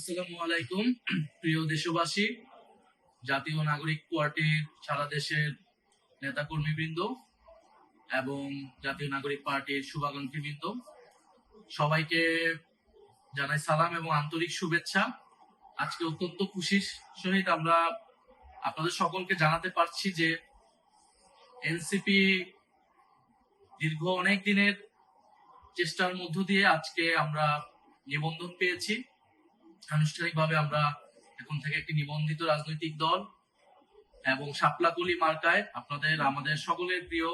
আসসালামু আলাইকুম। প্রিয় দেশবাসী, জাতীয় নাগরিক পার্টির সারা দেশের নেতাকর্মীবৃন্দ এবং জাতীয় নাগরিক পার্টির শুভাকাঙ্ক্ষীবৃন্দ, সবাইকে জানাই সালাম এবং আন্তরিক শুভেচ্ছা। আজকে অত্যন্ত খুশির সহিত আমরা আপনাদের সকলকে জানাতে পারছি যে এনসিপি দীর্ঘ অনেক দিনের চেষ্টার মধ্য দিয়ে আজকে আমরা নিবন্ধন পেয়েছি। আনুষ্ঠানিকভাবে আমরা এখন থেকে একটি নিবন্ধিত রাজনৈতিক দল এবং শাপলাকলি মার্কায় আপনাদের, আমাদের সকলের প্রিয়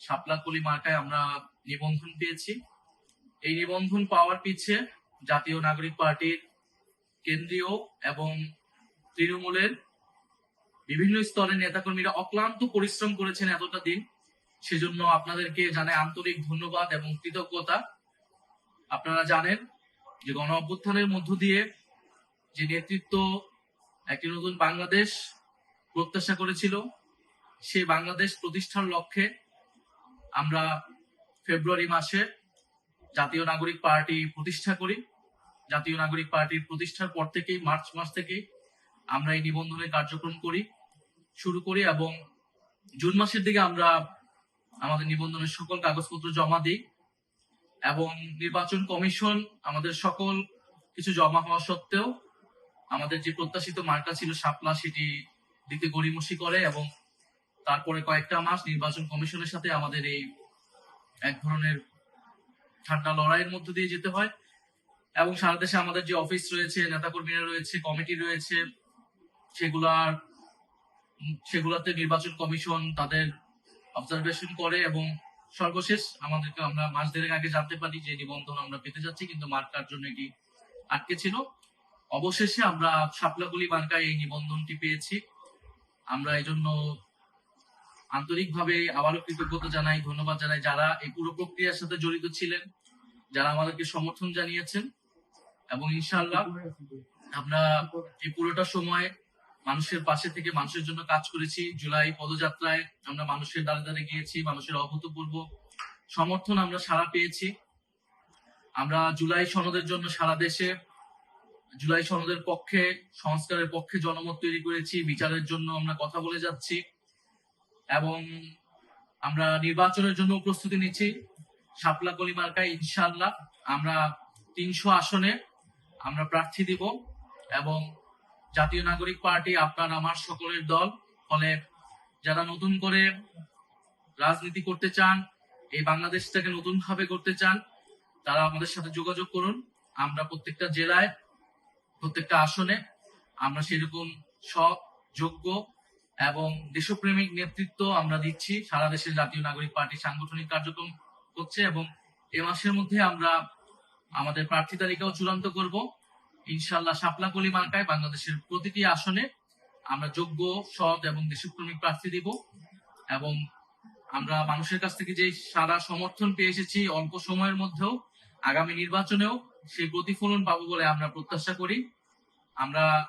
শাপলাকলি মার্কায় আমরা নিবন্ধন পেয়েছি। এই নিবন্ধন পাওয়ার পিছে জাতীয় নাগরিক পার্টির কেন্দ্রীয় এবং তৃণমূলের বিভিন্ন স্তরের নেতাকর্মীরা অক্লান্ত পরিশ্রম করেছেন এতটা দিন। সেজন্য আপনাদেরকে জানাই আন্তরিক ধন্যবাদ এবং কৃতজ্ঞতা। আপনারা জানেন যে গণ অভ্যুত্থানের মধ্য দিয়ে যে নেতৃত্ব একটি নতুন বাংলাদেশ প্রত্যাশা করেছিল, সেই বাংলাদেশ প্রতিষ্ঠার লক্ষ্যে আমরা ফেব্রুয়ারি মাসে জাতীয় নাগরিক পার্টি প্রতিষ্ঠা করি। জাতীয় নাগরিক পার্টির প্রতিষ্ঠার পর থেকেই, মার্চ মাস থেকেই আমরা এই নিবন্ধনের কার্যক্রম করি, শুরু করি এবং জুন মাসের দিকে আমরা আমাদের নিবন্ধনের সকল কাগজপত্র জমা দিই এবং নির্বাচন কমিশন আমাদের সকল কিছু জমা হওয়া সত্ত্বেও আমাদের যে প্রত্যাশিত মার্কা ছিল শাপলা সেটি দিতে গড়িমসি করে এবং তারপরে কয়েকটা মাস নির্বাচন কমিশনের সাথে আমাদের এই এক ধরনের ঠান্ডা লড়াইয়ের মধ্য দিয়ে যেতে হয়। এবং সারা দেশে আমাদের যে অফিস রয়েছে, নেতাকর্মীরা রয়েছে, কমিটি রয়েছে সেগুলার সেগুলাতে নির্বাচন কমিশন তাদের অবজারভেশন করে এবং সর্বশেষ আমাদেরকে আমরা মাস দেড়েক আগে জানতে পারি যে নিবন্ধন আমরা পেতে যাচ্ছি, কিন্তু মার্কার জন্য এটি আটকে ছিল। অবশেষে আমরা শাপলাগুলি মার্কায় এই নিবন্ধনটি পেয়েছি। আমরা এই জন্য আন্তরিকভাবে আবারও কৃতজ্ঞতা জানাই, ধন্যবাদ জানাই যারা এই পুরো প্রক্রিয়ার সাথে জড়িত ছিলেন, যারা আমাদেরকে সমর্থন জানিয়েছেন এবং ইনশাআল্লাহ আমরা এই পুরোটা সময় মানুষের পাশে থেকে মানুষের জন্য কাজ করেছি। জুলাই পদযাত্রায় আমরা মানুষের দ্বারে দ্বারে গিয়েছি, মানুষের অভূতপূর্ব সমর্থন আমরা সারা পেয়েছি। আমরা জুলাই সনদের জন্য সারা দেশে জুলাই সনদের পক্ষে, সংস্কারের পক্ষে জনমত তৈরি করেছি, বিচারের জন্য আমরা কথা বলে যাচ্ছি, এবং আমরা নির্বাচনের জন্য প্রস্তুতি নিচ্ছি। শাপলা কলি মার্কায় ইনশাল্লাহ আমরা তিনশো আসনে আমরা প্রার্থী দিব, এবং জাতীয় নাগরিক পার্টি, আপনার, আমার সকলের দল, ফলে যারা নতুন করে রাজনীতি করতে চান, এই বাংলাদেশটাকে নতুন ভাবে করতে চান, তারা আমাদের সাথে যোগাযোগ করুন। আমরা প্রত্যেকটা জেলায় প্রত্যেকটা আসনে আমরা সেরকম সৎ, যোগ্য এবং দেশপ্রেমিক নেতৃত্ব আমরা দিচ্ছি। সারা দেশের জাতীয় নাগরিক পার্টি সাংগঠনিক কার্যক্রম হচ্ছে এবং এ মাসের মধ্যে আমরা আমাদের প্রার্থী তালিকাও চূড়ান্ত করব। ইনশাল্লাহ শাপলাকলি মার্কায় বাংলাদেশের প্রতিটি আসনে আমরা যোগ্য, সৎ এবং দেশপ্রেমিক প্রার্থী দিব এবং আমরা মানুষের কাছ থেকে যে সারা সমর্থন পেয়ে এসেছি অল্প সময়ের মধ্যেও আগামী নির্বাচনেও সেই প্রতিফলন পাবো বলে আমরা প্রত্যাশা করি। আমরা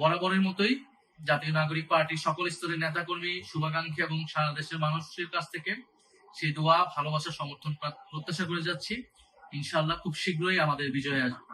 বরাবরের মতোই জাতীয় নাগরিক পার্টির সকল স্তরের নেতাকর্মী, শুভাকাঙ্ক্ষী এবং সারা দেশের মানুষের কাছ থেকে সেই দোয়া, ভালোবাসা, সমর্থন প্রা- প্রত্যাশা করে যাচ্ছি। ইনশাল্লাহ খুব শীঘ্রই আমাদের বিজয় আসবে